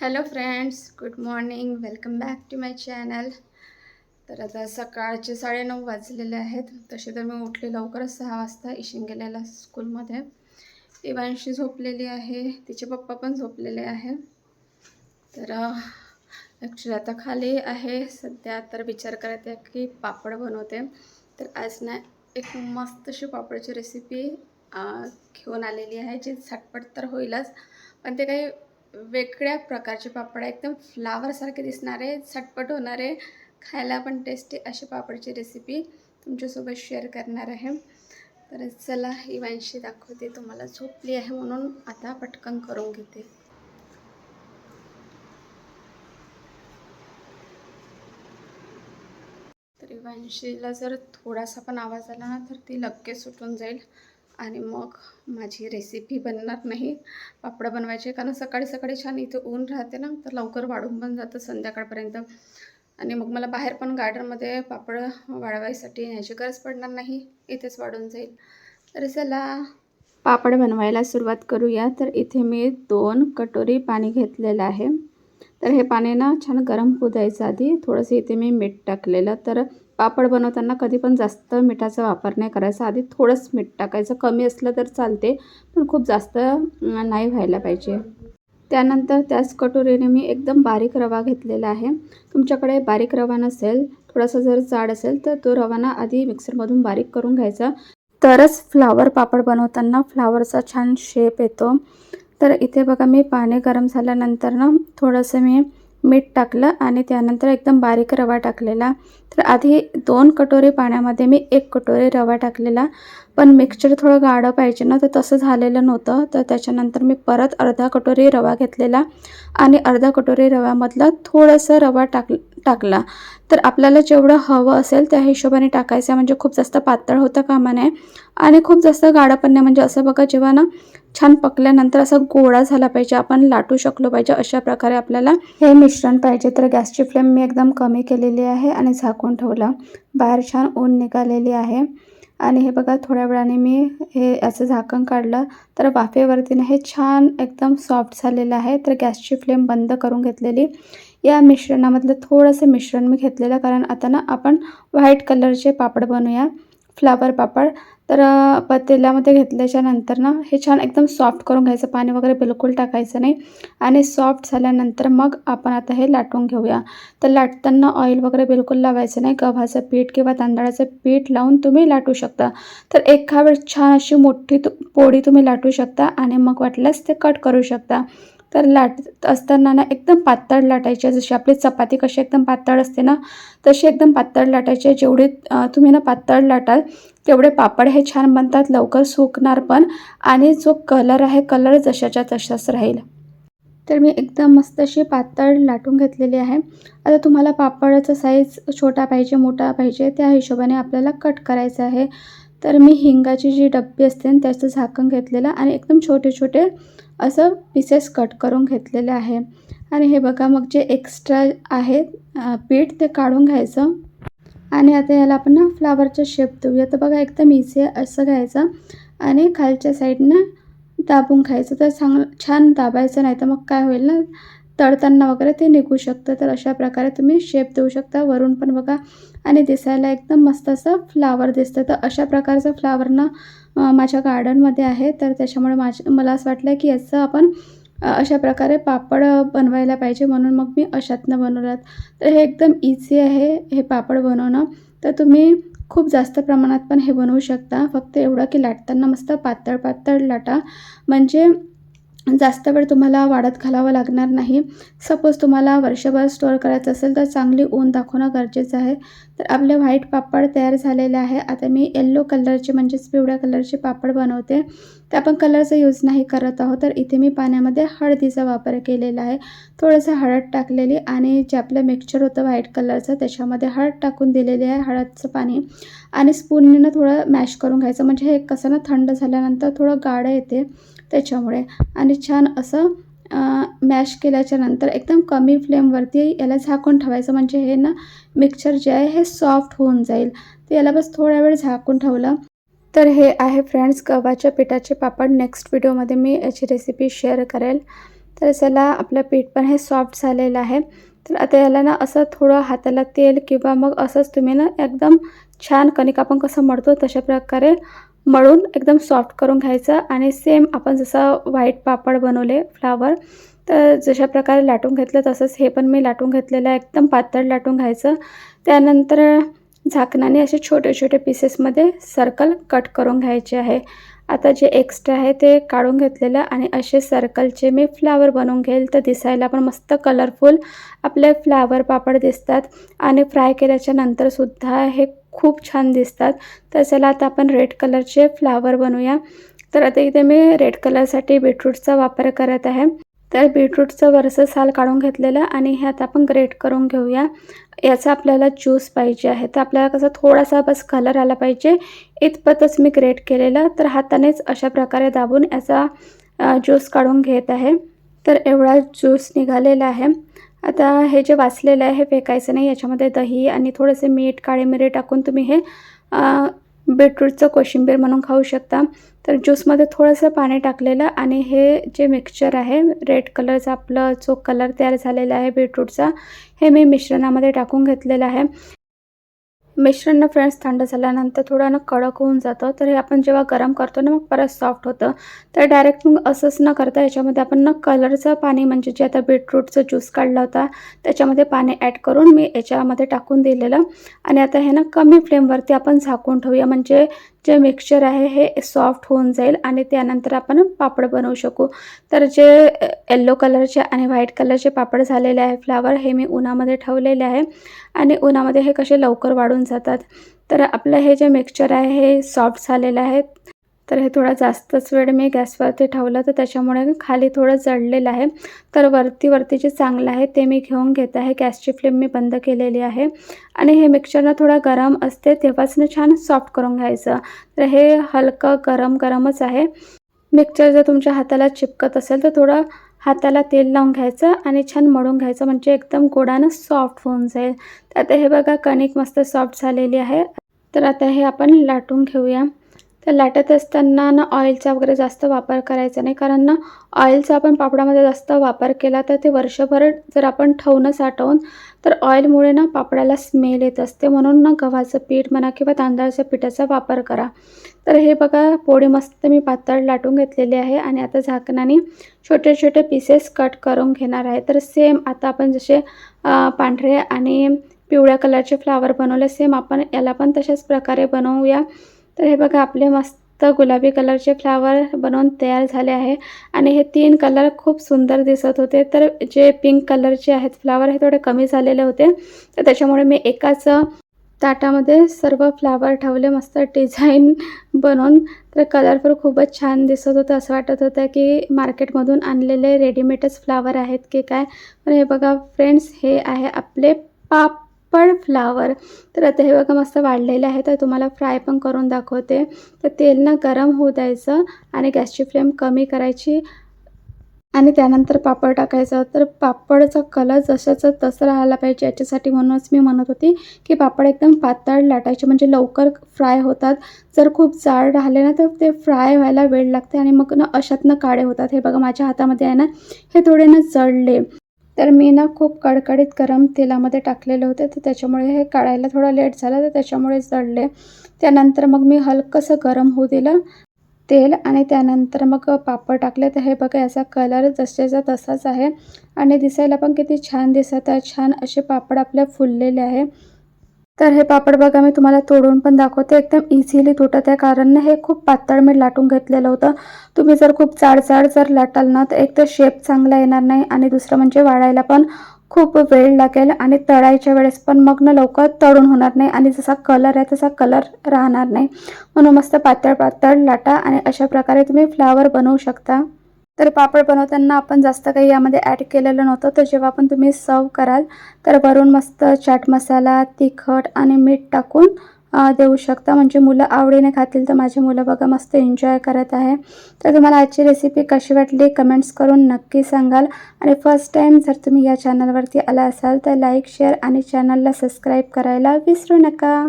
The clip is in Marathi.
Hello friends good morning welcome back to my channel तर आता सकाळचे साडेनऊ वाजलेले आहेत. तसे तर मी उठले लवकरच सहा वाजता. इशिंग गेलेला स्कूलमध्ये. इवांशी झोपलेली आहे. तिचे पप्पा पण झोपलेले आहे. तर ॲक्च्युली आता खाली आहे. सध्या तर विचार करत आहे की पापड बनवते. तर आज ना एक मस्त अशी पापडाची रेसिपी घेऊन आलेली आहे. जी झटपट तर होईलच पण ते काही वेगळ्या प्रकारचे पापड एकदम फ्लावरसारखे दिसणारे झटपट होणारे खायला पण टेस्टी अशी पापडची रेसिपी तुमच्यासोबत शेअर करणार आहे. तर चला ही वांशी दाखवते. तुम्हाला झोपली आहे म्हणून आता पटकन करून घेते. तर वांशीला जर थोडासा पण आवाज आला ना तर ती लगेच सुटून जाईल. आणि मग माझी रेसिपी बनणार नाही. पापडं बनवायचे कारण सकाळी सकाळी छान इथे ऊन राहते ना तर लवकर वाढून पण जातं संध्याकाळपर्यंत. आणि मग मला बाहेर पण गार्डनमध्ये पापड वाढवायसाठी न्यायची गरज पडणार नाही इथेच वाढून जाईल. तर चला पापड बनवायला सुरुवात करूया. तर इथे मी दोन कटोरी पाणी घेतलेलं आहे. तर हे पाणी ना छान गरम होऊ द्यायचं आधी. थोडंसं इथे मी मीठ टाकलेलं. तर पापड बनवताना कधी पण जास्त मिठाचा वापर नाही करायचा. आधी थोडंच मीठ टाकायचं. कमी असलं तर चालते पण खूप जास्त नाही व्हायला पाहिजे. त्यानंतर त्याच कटोरीने मी एकदम बारीक रवा घेतलेला आहे. तुमच्याकडे बारीक रवा नसेल थोडासा जर जाड असेल तर तो रवाना आधी मिक्सरमधून बारीक करून घ्यायचा. तरच फ्लावर पापड बनवताना फ्लावरचा छान शेप येतो. तर इथे बघा मी पाणी गरम झाल्यानंतर ना थोडंसं मी मीठ टाकलं आणि त्यानंतर एकदम बारीक रवा टाकलेला. तर आधी दोन कटोरी पाण्यामध्ये मी एक कटोरी रवा टाकलेला. पण मिक्सचर थोडं गाढं पाहिजे ना तर तसं झालेलं नव्हतं. तर त्याच्यानंतर मी परत अर्धा कटोरी रवा घेतलेला आणि अर्धा कटोरी रव्यामधला थोडंसं रवा टाक टाकला. तर आपल्याला जेवढं हवं असेल त्या हिशोबाने टाकायचं म्हणजे खूप जास्त पातळ होतं कामा नये. आणि खूप जास्त गाढं पण नाही. म्हणजे असं बघा जेव्हा ना छान पकल्यानंतर असा गोळा झाला पाहिजे. आपण लाटू शकलो पाहिजे अशा प्रकारे आपल्याला हे मिश्रण पाहिजे. तर गॅसची फ्लेम मी एकदम कमी केलेली आहे आणि झाकून ठेवलं. बाहेर छान ऊन निघालेली आहे. आणि हे बघा थोड्या वेळाने मी हे याचं झाकण काढलं. तर वाफेवरतीने हे छान एकदम सॉफ्ट झालेलं आहे. तर गॅसची फ्लेम बंद करून घेतलेली. या मिश्रणामधलं थोडंसं मिश्रण मी घेतलेलं कारण आता ना आपण व्हाईट कलरचे पापड बनवूया. फ्लावर पापड. तर तेलामध्ये घेतल्याच्या नंतर ना हे छान एकदम सॉफ्ट करून घ्यायचं. पाणी वगैरे बिलकुल टाकायचं नाही. आणि सॉफ्ट झाल्यानंतर मग आपण आता हे लाटून घेऊया. तर लाटताना ऑइल वगैरे बिलकुल लावायचं नाही. गव्हाचं पीठ किंवा तांदळाचं पीठ लावून तुम्ही लाटू शकता. तर एका वेळ छान अशी मोठी तु पोळी तुम्ही लाटू शकता आणि मग वाटल्यास ते कट करू शकता. तर लाटत असताना ना एकदम पातळ लाटायचे. जशी आपली चपाती कशी एकदम पातळ असते ना तशी एकदम पातळ लाटायचे. जेवढे तुम्ही ना पातळ लाटाल तेवढे पापड हे छान बनतात लवकर सुकणार पण. आणि जो कलर आहे कलर जशाच्या तशाच राहील. तर मी एकदम मस्त अशी पातळ लाटून घेतलेली आहे. आता तुम्हाला पापडाचा साईज छोटा पाहिजे मोठा पाहिजे त्या हिशोबाने आपल्याला कट करायचं आहे. तर मी हिंगाची जी डब्बी असते त्याचं झाकण घेतलेलं आणि एकदम छोटे छोटे असं पीसेस कट करून घेतलेले आहे. आणि हे बघा मग जे एक्स्ट्रा आहे पीठ ते काढून घ्यायचं. आणि आता याला आपण ना फ्लावरचा शेप देऊया. तर बघा एकदम इझी असं घ्यायचं. आणि खालच्या साईडनं दाबून खायचं तर चांगलं छान दाबायचं नाही तर मग काय होईल ना तळताना वगैरे ते निघू शकतं. तर अशा प्रकारे तुम्ही शेप देऊ शकता. वरून पण बघा. आणि दिसायला एकदम मस्त असं फ्लावर दिसतं. तर अशा प्रकारचं फ्लावरनं माझ्या गार्डनमध्ये आहे. तर त्याच्यामुळे माझ्या मला असं वाटलं की याचं आपण अशा प्रकारे पापड बनवायला पाहिजे. म्हणून मग मी अशातनं बनवलं. तर हे एकदम इझी आहे हे पापड बनवणं. तर तुम्ही खूप जास्त प्रमाणात पण हे बनवू शकता. फक्त एवढं की लाटताना मस्त पातळ पातळ लाटा. म्हणजे जास्त वेळ तुम्हाला वाढत घालावं लागणार नाही. सपोज तुम्हाला वर्षभर स्टोअर करायचं असेल तर चांगली ऊन दाखवणं गरजेचं आहे. तर आपले व्हाईट पापड तयार झालेले आहे. आता मी येल्लो कलरचे म्हणजेच पिवळ्या कलरचे पापड बनवते. तर आपण कलरचा यूज नाही करत आहोत. तर इथे मी पाण्यामध्ये हळदीचा वापर केलेला आहे. थोडंसं हळद टाकलेली आणि जे आपलं मिक्सचर होतं व्हाईट कलरचं त्याच्यामध्ये हळद टाकून दिलेली आहे हळदचं पाणी. आणि स्पूननं थोडं मॅश करून घ्यायचं. म्हणजे हे कसं ना थंड झाल्यानंतर थोडं गाडं येते त्याच्यामुळे. आणि छान असं मॅश केल्याच्यानंतर एकदम कमी फ्लेमवरती याला झाकून ठेवायचं. म्हणजे हे ना मिक्सचर जे आहे हे सॉफ्ट होऊन जाईल. तर याला बस थोड्या वेळ झाकून ठेवलं. तर हे आहे फ्रेंड्स गव्हाच्या पिठाचे पापड. नेक्स्ट व्हिडिओमध्ये मी याची रेसिपी शेअर करेल. तर चला आपलं पीठ पण हे सॉफ्ट झालेलं आहे. तर आता याला ना असं थोडं हाताला तेल किंवा मग असंच तुम्ही ना एकदम छान कणिक आपण कसं मळतो तशा प्रकारे मळून एकदम सॉफ्ट करून घ्यायचं. आणि सेम आपण जसं व्हाईट पापड बनवले फ्लावर तर जशा प्रकारे लाटून घेतलं तसंच हे पण मी लाटून घेतलेलं आहे. एकदम पातळ लाटून घ्यायचं. त्यानंतर झाकणाने असे छोटे छोटे पीसेसमध्ये सर्कल कट करून घ्यायचे आहे. आता जे एक्स्ट्रा आहे ते काढून घेतलेलं आणि असे सर्कलचे मी फ्लावर बनवून घेईल. तर दिसायला पण मस्त कलरफुल आपले फ्लावर पापड दिसतात. आणि फ्राय केल्याच्या नंतरसुद्धा हे खूप छान दिसतात. तर चला आता आपण रेड कलरचे फ्लावर बनवूया. तर आता इथे मी रेड कलरसाठी बीटरूटचा वापर करत आहे. तर बीटरूटचं वरचं साल काढून घेतलेलं आणि हे आता आपण ग्रेट करून घेऊया. याचा आपल्याला ज्यूस पाहिजे आहे. तर आपल्याला कसं थोडासा बस कलर आला पाहिजे. इतपतच मी ग्रेट केलेलं. तर हातानेच अशा प्रकारे दाबून याचा ज्यूस काढून घेत आहे. तर एवढा ज्यूस निघालेला आहे. आता हे जे वाचलेलं आहे हे फेकायचं नाही. याच्यामध्ये दही आणि थोडेसे मीठ काळे मिरे टाकून तुम्ही हे बीटरूटचं कोशिंबीर म्हणून खाऊ शकता. तर ज्यूसमध्ये थोडंसं पाणी टाकलेलं आणि हे जे मिक्सचर आहे रेड कलरचा आपलं जो कलर तयार झालेला आहे बीटरूटचा हे मी मिश्रणामध्ये टाकून घेतलेलं आहे. मिश्रण फ्रेंड्स थंड झाल्यानंतर थोडं ना कडक होऊन जातं. तर हे आपण जेव्हा गरम करतो ना मग परत सॉफ्ट होतं. तर डायरेक्ट मग असंच न करता याच्यामध्ये आपण ना कलरचं पाणी म्हणजे जे आता बीटरूटचं ज्यूस काढला होता त्याच्यामध्ये पाणी ॲड करून मी याच्यामध्ये टाकून दिलेलं. आणि आता हे ना कमी फ्लेमवरती आपण झाकून ठेवूया. म्हणजे जे मिक्सचर आहे हे सॉफ्ट होऊन जाईल आणि त्यानंतर आपण पापड बनवू शकू. तर जे येल्लो कलरचे आणि व्हाईट कलरचे पापड झालेले आहे फ्लावर हे मी उन्हामध्ये ठेवलेले आहे. आणि उन्हामध्ये हे कसे लवकर वाढून जातात. तर आपलं हे जे मिक्सचर आहे हे सॉफ्ट झालेलं आहे. तर हे थोडा जास्तच वेळ मी गॅसवरती ठेवलं तर त्याच्यामुळे खाली थोडं जळलेलं आहे. तर वरती वरती जे चांगलं आहे ते मी घेऊन घेत आहे. गॅसची फ्लेम मी बंद केलेली आहे. आणि हे मिक्सरनं थोडं गरम असते तेव्हाच ना छान सॉफ्ट करून घ्यायचं. तर हे हलकं गरम गरमच आहे. मिक्सर जर तुमच्या हाताला चिपकत असेल तर थोडं हाताला तेल लावून घ्यायचं आणि छान मळून घ्यायचं म्हणजे एकदम गोडानं सॉफ्ट होऊन जाईल. तर आता हे बघा कणिक मस्त सॉफ्ट झालेली आहे. तर आता हे आपण लाटून घेऊया. तर लाटत असताना ना ऑइलचा वगैरे जास्त वापर करायचा नाही. कारण ना ऑइलचा आपण पापडामध्ये जास्त वापर केला तर ते वर्षभर जर आपण ठेवून साठवून तर ऑइलमुळे ना पापडाला स्मेल येत असते. म्हणून ना गव्हाचं पीठ म्हणा किंवा तांदळाच्या पिठाचा वापर करा. तर हे बघा पोळी मस्त मी पातळ लाटून घेतलेली आहे आणि आता झाकणाने छोटे छोटे पीसेस कट करून घेणार आहे. तर सेम आता आपण जसे पांढरे आणि पिवळ्या कलरचे फ्लावर बनवले सेम आपण याला पण तशाच प्रकारे बनवूया. तर हे बघा आपले मस्त गुलाबी कलरचे फ्लावर बनवून तयार झाले आहे. आणि हे तीन कलर खूप सुंदर दिसत होते. तर जे पिंक कलरचे आहेत फ्लावर हे थोडे कमी झालेले होते. तर त्याच्यामुळे मी एकाच ताटामध्ये सर्व फ्लावर ठेवले मस्त डिझाईन बनवून. तर कलरफुल खूपच छान दिसत होतं. असं वाटत होतं की मार्केटमधून आणलेले रेडीमेडच फ्लावर आहेत की काय. पण हे बघा फ्रेंड्स हे आहे आपले पाप पण फ्लावर तर आता हे बघा मस्त वाढलेले आहे. तर तुम्हाला फ्राय पण करून दाखवते. तर तेल ना गरम होऊ द्यायचं आणि गॅसची फ्लेम कमी करायची. आणि त्यानंतर पापड टाकायचं. तर पापडचा कलर जशाचं तसं राहायला पाहिजे. याच्यासाठी म्हणूनच मी म्हणत होती की पापड एकदम पातळ लाटायचे. म्हणजे लवकर फ्राय होतात. जर खूप जाड राहिले ना तर ते फ्राय व्हायला वेळ लागते आणि मग ना अशातनं काळे होतात. हे बघा माझ्या हातामध्ये आहे ना हे थोडे ना जळले. तर मी ना खूप कडकडीत गरम तेलामध्ये टाकलेले होते तर त्याच्यामुळे हे काढायला थोडा लेट झाला तर त्याच्यामुळे जळले. त्यानंतर मग मी हलकंसं गरम होऊ दिलं तेल आणि त्यानंतर मग पापड टाकले. तर हे बघा याचा कलर जसेचा तसाच आहे आणि दिसायला पण किती छान दिसत आहे. छान असे पापड आपले फुललेले आहे. तर हे पापड बघा मी तुम्हाला तोडून पण दाखवते. एकदम इझिली तुटत आहे कारण हे खूप पातळ मी लाटून घेतलेलं होतं. तुम्ही जर खूप जाड जर लाटाल ना तर एक तर शेप चांगला येणार नाही आणि दुसरं म्हणजे वाळायला पण खूप वेळ लागेल आणि तळायच्या वेळेस पण मग ना लवकर तळून होणार नाही आणि जसा कलर आहे तसा कलर राहणार नाही. म्हणून मस्त पातळ पातळ लाटा आणि अशा प्रकारे तुम्ही फ्लावर बनवू शकता. तर पापड बनवताना आपण जास्त काही यामध्ये ॲड केलेलं नव्हतं. तर जेव्हा पण तुम्ही सर्व कराल तर वरून मस्त चाट मसाला तिखट आणि मीठ टाकून देऊ शकता. म्हणजे मुलं आवडीने खातील तर माझी मुलं बघा मस्त एन्जॉय करत आहे. तर तुम्हाला आजची रेसिपी कशी वाटली कमेंट्स करून नक्की सांगाल. आणि फर्स्ट टाईम जर तुम्ही या चॅनलवरती आला असाल तर लाईक शेअर आणि चॅनलला सबस्क्राईब करायला विसरू नका.